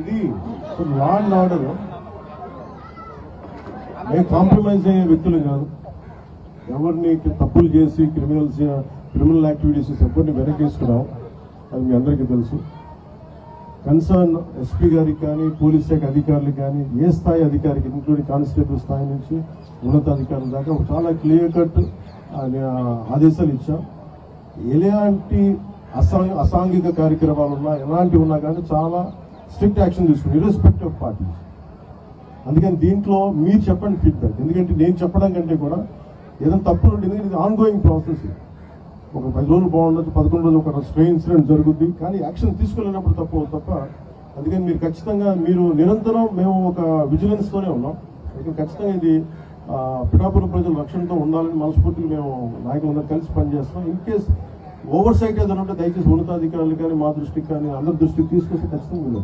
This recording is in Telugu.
ఇది లా అండ్ ఆర్డర్ మేము కాంప్రమైజ్ అయ్యే వ్యక్తులు కాదు. ఎవరిని తప్పులు చేసి క్రిమినల్స్ క్రిమినల్ యాక్టివిటీస్ ఎవరిని వెనకేసుకున్నాం? అది మీ అందరికీ తెలుసు. కన్సర్న్ ఎస్పీ గారికి కానీ పోలీస్ శాఖ అధికారులకు కానీ ఏ స్థాయి అధికారికి ఇంక్లూడింగ్ కానిస్టేబుల్ స్థాయి నుంచి ఉన్నతాధికారుల దాకా చాలా క్లియర్ కట్ ఆదేశాలు ఇచ్చాం. ఎలాంటి అసా- అసాంఘిక కార్యక్రమాలు ఉన్నా ఎలాంటివి ఉన్నా కానీ చాలా స్ట్రిక్ట్ యాక్షన్ తీసుకుని ఇర్రెస్పెక్ట్ ఆఫ్ పార్టీస్ అందుకని దీంట్లో మీరు చెప్పండి ఫీడ్బ్యాక్ ఎందుకంటే నేను చెప్పడం కంటే కూడా ఏదైనా తప్పులు ఎందుకంటే ఇది ఆన్ గోయింగ్ ప్రాసెస్ ఒక పది రోజులు బాగుండదు పదకొండు రోజులు ఒక స్ట్రే ఇన్సిడెంట్ జరుగుద్ది కానీ యాక్షన్ తీసుకెళ్ళినప్పుడు తప్పు తప్ప అందుకని మీరు ఖచ్చితంగా మీరు నిరంతరం మేము ఒక విజిలెన్స్తోనే ఉన్నాం. అయితే ఖచ్చితంగా ఇది పిఠాపురం ప్రజల రక్షణతో ఉండాలని మనస్ఫూర్తిగా మేము నాయకులందరూ కలిసి పనిచేస్తాం ఇన్ కేస్ ఓవర్ సైట్ ఏదైనా ఉంటే దయచేసి ఉన్నతాధికారులు కానీ మా దృష్టికి కానీ అందరి దృష్టికి తీసుకొస్తే ఖచ్చితంగా